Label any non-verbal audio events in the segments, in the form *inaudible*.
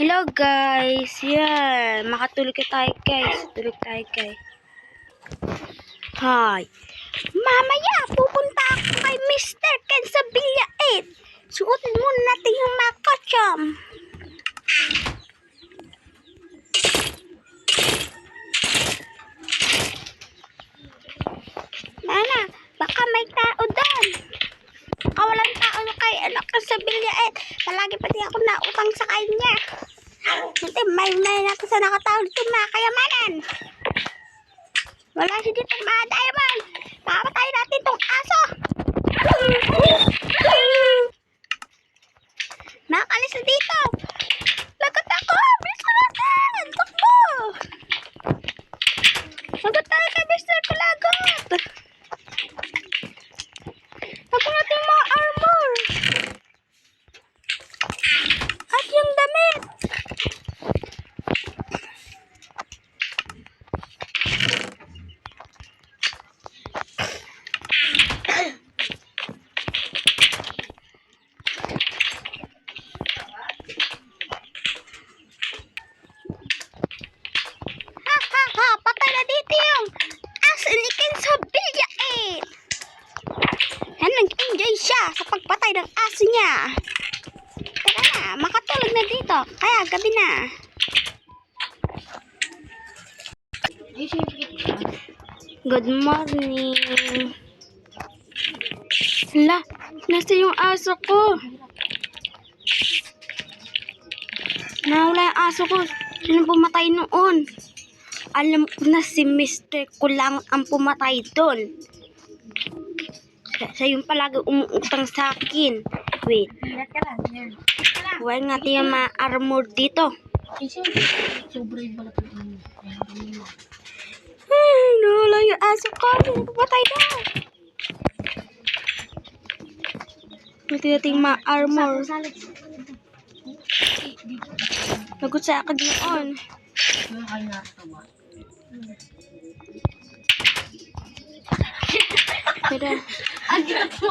Hello guys, yan. Makatulog ka tayo guys. Tulog tayo guys. Hi. Mamaya, pupunta Billaet. Palagi pati ako nautang sa kanya. Hindi, may may natin sa nakatawag dito mga kayamanan. Wala si dito mga diamond. Papatay natin tong aso. Nakalis na dito. Lagot ako. Bilis ko natin. Takbo. Lagot tayo kay Mr. Kulagot. Takbo natin yung mga armor. At yung damit. Ha ha ha! Patay na dito yung aso ni Kenzo Billaet. Yan, nag-enjoy siya sa pagpatay ng aso niya. Tara na, makatulog na dito. Kaya gabi na. Good morning. Hala, nasa yung aso ko? Nawala yung aso ko. Sino pumatay noon? Alam ko na si Mr. Kulang ang pumatay doon. Siya, yung palagi umuutang sa akin. Wait, Ingat ka lang. Yan. huwag natin yung mga armor dito. Sobrang yung balat ng Ay, nawala yung aso ko. Pumatay doon? Buti natin yung mga armor. Lagot sa akin noon. Yung Ang ginat mo!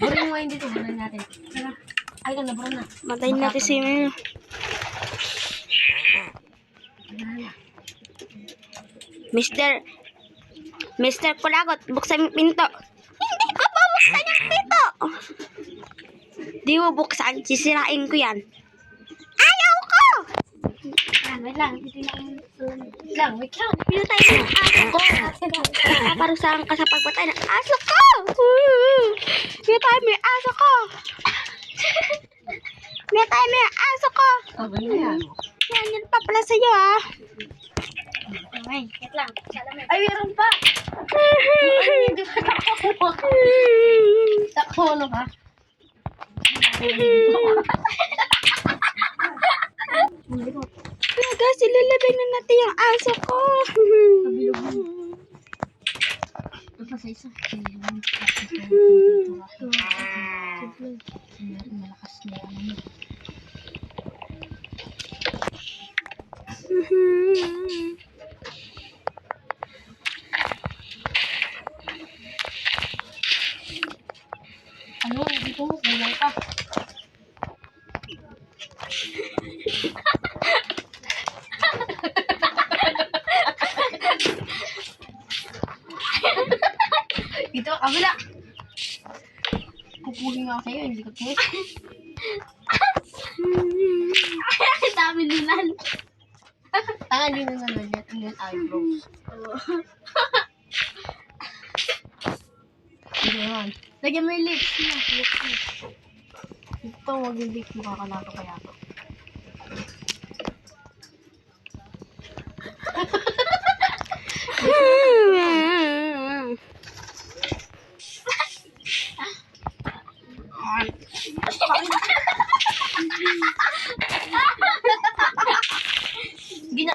Baro mo dito. Baro natin. Ay, na, baro na. Matayin natin si Mino. Mister, Mister Kulagot, buksan yung pinto. Hindi ko pa buksan yung pinto. Di mo buksan, sisirain ko yan. Wait lang. Titignan ko. Wait lang, wait lang. Pinatay mo yung aso ko. Parusahan ka sa pagpatay ng aso ko. Pinatay mo yung aso ko. Pinatay mo yung aso ko. Oh, ganun yan. Yan, pa pala sa'yo ah. Okay, wait lang. Ay, meron pa! Hindi pa nakakuha. Nakuha ka? Kaya *laughs* guys, ilalabay na natin yung aso ko. Malakas na yan. Ano? Dito mo. Kulang kabila. Kukuhin nga ako sa'yo. Hindi ka tumis. *laughs* Dami nunan. Tanga din na dyan. Ang yan eyebrows. Naman. Lagyan mo yung lips niya. Lips niya. Ito, wag yung lips. Makakalato kaya to. Hindi *laughs*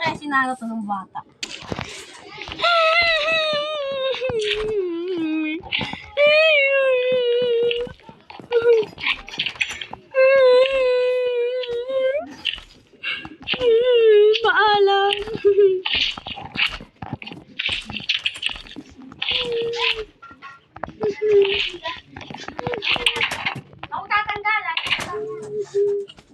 kaya sinara to ng bata.